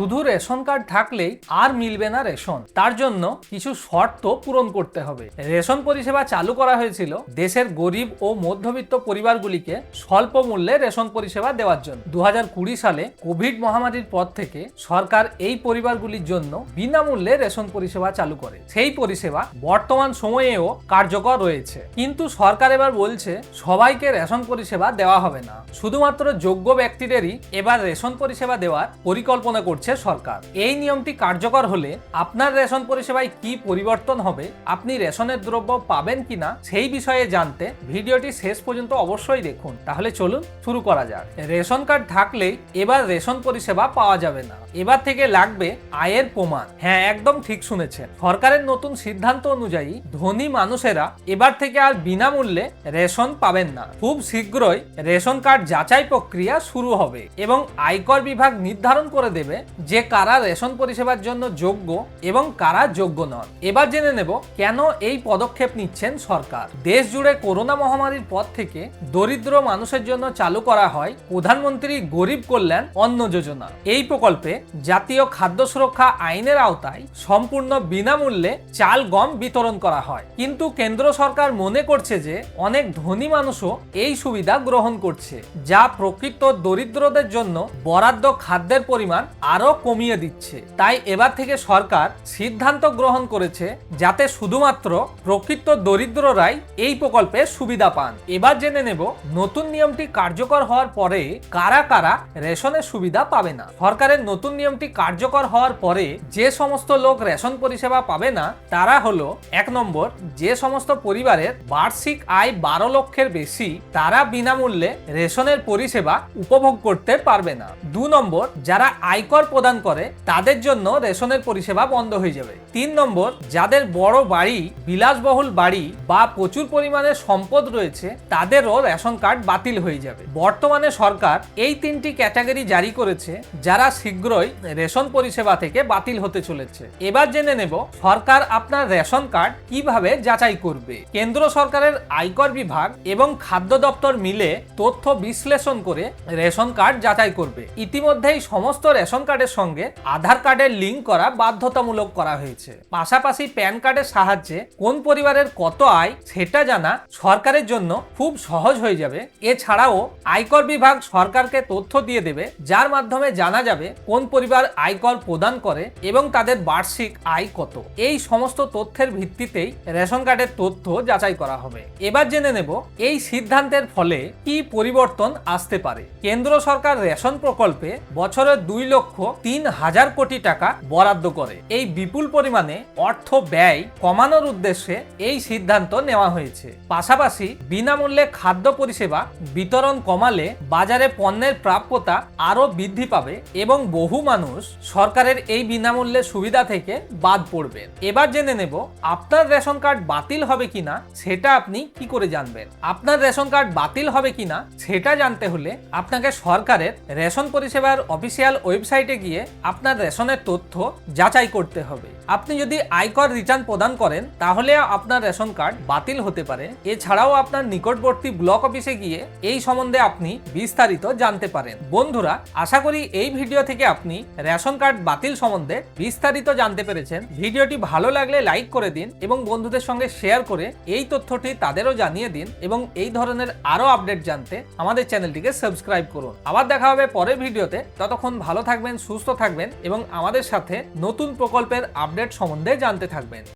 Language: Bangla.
শুধু রেশন কার্ড থাকলেই আর মিলবে না রেশন। তার জন্য কিছু শর্ত পূরণ করতে হবে। রেশন পরিষেবা চালু করা হয়েছিল দেশের গরিব ও মধ্যবিত্ত পরিবারগুলিকে স্বল্প মূল্যে রেশন পরিষেবা দেওয়ার জন্য। দু হাজার কুড়ি সালে কোভিড মহামারীর পর থেকে সরকার এই পরিবারগুলির জন্য বিনামূল্যে রেশন পরিষেবা চালু করে। সেই পরিষেবা বর্তমান সময়েও কার্যকর রয়েছে। কিন্তু সরকার এবার বলছে, সবাইকে রেশন পরিষেবা দেওয়া হবে না। শুধুমাত্র যোগ্য ব্যক্তিদেরই এবার রেশন পরিষেবা দেওয়ার পরিকল্পনা করছে সরকার। এই নিয়মটি কার্যকর হলে আপনার রেশন পরিষেবায় কি পরিবর্তন হবে, আপনি রেশনের দ্রব্য পাবেন কিনা সেই বিষয়ে জানতে ভিডিওটি শেষ পর্যন্ত অবশ্যই দেখুন। তাহলে চলুন শুরু করা যাক। রেশন কার্ড থাকলেই এবার রেশন পরিষেবা পাওয়া যাবে না। এবার থেকে লাগবে আয়ের প্রমাণ। হ্যাঁ একদম ঠিক শুনেছেন। সরকারের নতুন সিদ্ধান্ত অনুযায়ী ধনী মানুষেরা এবার থেকে আর বিনামূল্যে রেশন পাবেন না। খুব শীঘ্রই রেশন কার্ড যাচাই প্রক্রিয়া শুরু হবে এবং আয়কর বিভাগ নির্ধারণ করে দেবে যে কারা রেশন পরিষেবার জন্য যোগ্য এবং কারা যোগ্য নন। এবার জেনে নেব কেন এই পদক্ষেপ নিচ্ছেন সরকার। দেশ জুড়ে করোনা মহামারীর পর থেকে দরিদ্র মানুষের জন্য চালু করা হয় প্রধানমন্ত্রী গরিব কল্যাণ অন্ন যোজনা। এই প্রকল্পে জাতীয় খাদ্য সুরক্ষা আইনের আওতায় সম্পূর্ণ বিনামূল্যে চাল গম বিতরণ করা হয়। কিন্তু কেন্দ্র সরকার মনে করছে যে অনেক ধনী মানুষও এই সুবিধা গ্রহণ করছে, যা প্রকৃত দরিদ্রদের জন্য বরাদ্দ খাদ্যের পরিমাণ আরও কমিয়ে দিচ্ছে। তাই এবার থেকে সরকার সিদ্ধান্ত গ্রহণ করেছে যাতে শুধুমাত্র প্রকৃত দরিদ্ররাই এই প্রকল্পের সুবিধা পান। এবার জেনে নেব নতুন নিয়মটি কার্যকর হওয়ার পরে কারা কারা রেশনের সুবিধা পাবে না। সরকারের নতুন নিয়মটি কার্যকর হওয়ার পরে যে সমস্ত লোক রেশন পরিষেবা পাবে না, তারা হলো, এক নম্বর, যে সমস্ত পরিবারের বার্ষিক আয় বারো লক্ষের বেশি, তারা বিনামূল্যে রেশনের পরিষেবা উপভোগ করতে পারবে না। দু নম্বর, যারা আয়কর প্রদান করে, তাদের জন্য রেশনের পরিষেবা বন্ধ হয়ে যাবে। তিন নম্বর, যাদের বড় বাড়ি, বিলাসবহুল বাড়ি বা প্রচুর পরিমাণে সম্পদ রয়েছে, তাদেরও রেশন কার্ড বাতিল হয়ে যাবে। বর্তমানে সরকার এই তিনটি ক্যাটাগরি জারি করেছে, যারা শীঘ্রই রেশন পরিষেবা থেকে বাতিল হতে চলেছে। এবার জেনে নেব, সরকার আপনার রেশন কার্ড কীভাবে যাচাই করবে? কেন্দ্র সরকারের আয়কর বিভাগ এবং খাদ্য দপ্তর মিলে তথ্য বিশ্লেষণ করে রেশন কার্ড যাচাই করবে। ইতিমধ্যেই সমস্ত রেশন কার্ডের সঙ্গে আধার কার্ডের লিঙ্ক করা বাধ্যতামূলক করা হয়েছে। পাশাপাশি প্যান কার্ডের সাহায্যে কোন পরিবারের কত আয় সেটা জানা সরকারের জন্য খুব সহজ হয়ে যাবে। এছাড়াও আয়কর বিভাগ সরকারকে তথ্য দিয়ে দেবে, যার মাধ্যমে জানা যাবে কোন পরিবার আয়কর প্রদান করে এবং তাদের বার্ষিক আয় কত। এই সমস্ত তথ্যের ভিত্তিতেই রেশন কার্ডের তথ্য যাচাই করা হবে। এবার জেনে নেব এই সিদ্ধান্তের ফলে কি পরিবর্তন আসতে পারে। কেন্দ্র সরকার রেশন প্রকল্পে বছরে দুই লক্ষ তিন হাজার কোটি টাকা বরাদ্দ করে। এই বিপুল পরিমাণে অর্থ ব্যয় কমানোর উদ্দেশ্যে এই সিদ্ধান্ত নেওয়া হয়েছে। পাশাপাশি বিনামূল্যে খাদ্য পরিষেবা বিতরণ কমালে বাজারে পণ্যের প্রাপ্যতা আরও বৃদ্ধি পাবে এবং বহু মানুষ সরকারের এই বিনামূল্যে সুবিধা থেকে বাদ পড়বে। এবার জেনে নেব, আপনার রেশন কার্ড বাতিল হবে কিনা সেটা আপনি কি করে জানবেন? আপনার রেশন কার্ড বাতিল হবে কিনা সেটা জানতে হলে আপনাকে সরকারের রেশন পরিষেবার অফিসিয়াল ওয়েবসাইটে গিয়ে আপনার রেশনের তথ্য যাচাই করতে হবে। আপনি যদি আয়কর রিটার্ন প্রদান করেন, তাহলে আপনার রেশন কার্ড বাতিল হতে পারে। এছাড়াও আপনার নিকটবর্তী ব্লক অফিসে গিয়ে এই সম্বন্ধে আপনি বিস্তারিত জানতে পারেন। বন্ধুরা, আশা করি এই ভিডিও থেকে আপনি রেশন কার্ড বাতিল সম্বন্ধে বিস্তারিত জানতে পেরেছেন। ভিডিওটি ভালো লাগলে লাইক করে দিন এবং বন্ধুদের সঙ্গে শেয়ার করে এই তথ্যটি তাদেরও জানিয়ে দিন এবং এই ধরনের আরও আপডেট জানতে আমাদের চ্যানেলটিকে সাবস্ক্রাইব করুন। আবার দেখা হবে পরের ভিডিওতে। ততক্ষণ ভালো থাকবেন সুস্থ থাকবেন এবং আমাদের সাথে নতুন প্রকল্পের আপডেট সম্বন্ধে জানতে থাকবেন।